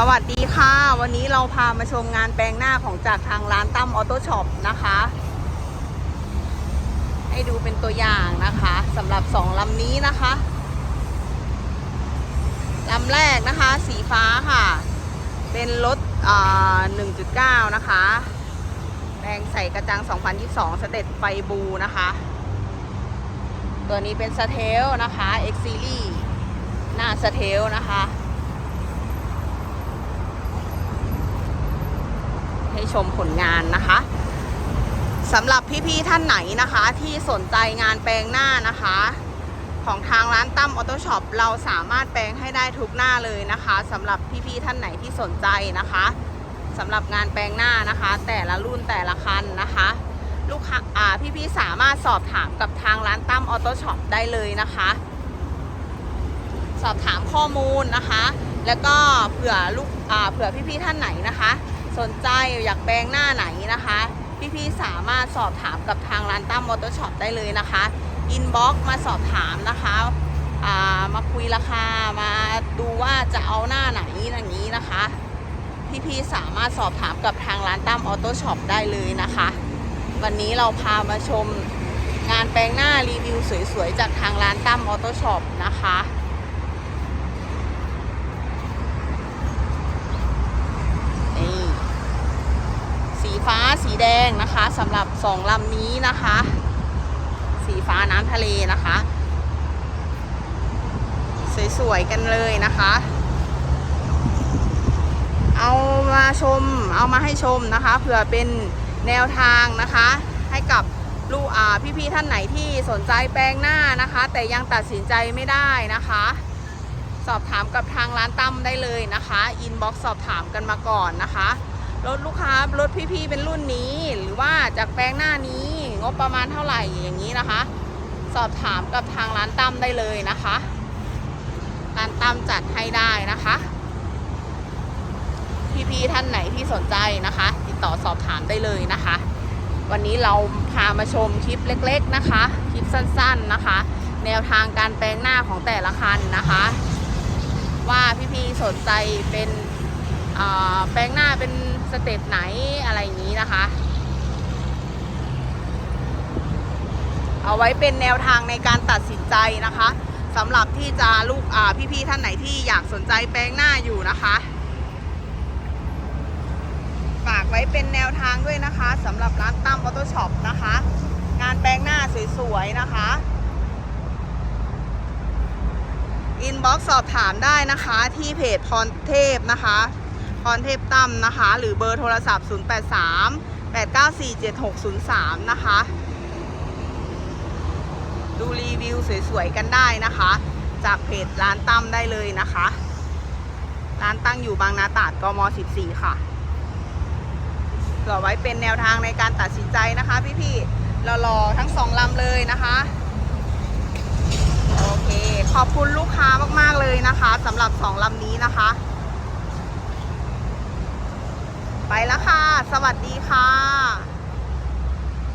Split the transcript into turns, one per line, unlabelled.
สวัสดีค่ะ วันนี้เราพามาชมงานแปลงหน้าของจากทางร้านตั้มออโต้ช็อปนะคะ ให้ดูเป็นตัวอย่างนะคะสำหรับสองลำนี้นะคะลำแรกนะคะ สีฟ้าค่ะ เป็นรถอ่า1.9นะคะแปลงใส่กระจัง 2022 สเตตไฟบูนะคะ ตัวนี้เป็นสเทลนะคะ X Series หน้าสเทลนะคะ ให้ ชมผลงานนะคะสำหรับพี่ๆท่านไหนนะคะที่สนใจงานแปลงหน้านะคะ ของทางร้านตั้มออโต้ช็อปเราสามารถแปลงให้ได้ทุกหน้าเลยนะคะสำหรับพี่ๆท่านไหนที่สนใจนะคะสำหรับงานแปลงหน้านะคะ แต่ละรุ่นแต่ละคันนะคะ ลูกค้าอ่าพี่ๆสามารถสอบถามกับทางร้านตั้มออโต้ช็อปได้เลยนะคะ สอบถามข้อมูลนะคะ แล้วก็เผื่อลูกเผื่อพี่ๆท่านไหนนะคะ สนใจอยากแปลงหน้าไหนนะคะ พี่ๆสามารถสอบถามกับทางร้านตั้มมอเตอร์ช็อปได้เลยนะคะอินบ็อกมาสอบถามนะคะามาคุยราคามาดูว่าจะเอาหน้าไหนอย่างนี้นะคะ พี่ๆสามารถสอบถามกับทางร้านตั้มออโต้ช็อปได้เลยนะคะ วันนี้เราพามาชมงานแปลงหน้ารีวิวสวยๆ จากทางร้านตั้มออโต้ช็อปนะคะนี่ สีฟ้าสีแดงนะคะสำหรับสองลำนี้นะคะ สีฟ้าน้ำทะเลนะคะ สวยๆกันเลยนะคะ เอามาชมเอามาให้ชมนะคะเผื่อเป็นแนวทางนะคะ ให้กับลูกอ่าพี่ๆท่านไหนที่สนใจแปลงหน้านะคะ แต่ยังตัดสินใจไม่ได้นะคะ สอบถามกับทางร้านตั้มได้เลยนะคะอินบ็อกซ์สอบถามกันมาก่อนนะคะ รถลูกค้ารถพี่ๆเป็นรุ่นนี้ หรือว่าจากแปลงหน้านี้ งบประมาณเท่าไหร่อย่างนี้นะคะ สอบถามกับทางร้านตั้มได้เลยนะคะร้านตั้มจัดให้ได้นะคะ พี่ๆท่านไหนที่สนใจนะคะ ติดต่อสอบถามได้เลยนะคะ วันนี้เราพามาชมคลิปเล็ก ๆนะคะ คลิปสั้น ๆนะคะ แนวทางการแปลงหน้าของแต่ละคันนะคะ ว่าพี่ๆสนใจเป็น แปลงหน้าเป็นสเต็ปไหนอะไรอย่างนี้นะคะ เอาไว้เป็นแนวทางในการตัดสินใจนะคะสำหรับที่จะลูกพี่ๆท่านไหนที่อยากสนใจแปลงหน้าอยู่นะคะฝากไว้เป็นแนวทางด้วยนะคะสำหรับร้านตั้มออโต้ช็อปนะคะ งานแปลงหน้าสวยๆนะคะอินบ็อกซ์สอบถามได้นะคะที่เพจพรเทพนะคะ พรเทพตั้มนะคะ หรือเบอร์โทรศัพท์ 083 894 7603 นะคะ ดูรีวิวสวยๆ กันได้นะคะ จากเพจร้านตั้มได้เลยนะคะ ร้านตั้งอยู่บางนาตราดกม 14 ค่ะเผื่อไว้เป็นแนวทางในการตัดสินใจนะคะพี่ๆเรารอทั้งสองลำเลยนะคะโอเค ขอบคุณลูกค้ามากๆเลยนะคะสำหรับสองลำนี้นะคะ ไป แล้วค่ะ สวัสดีค่ะ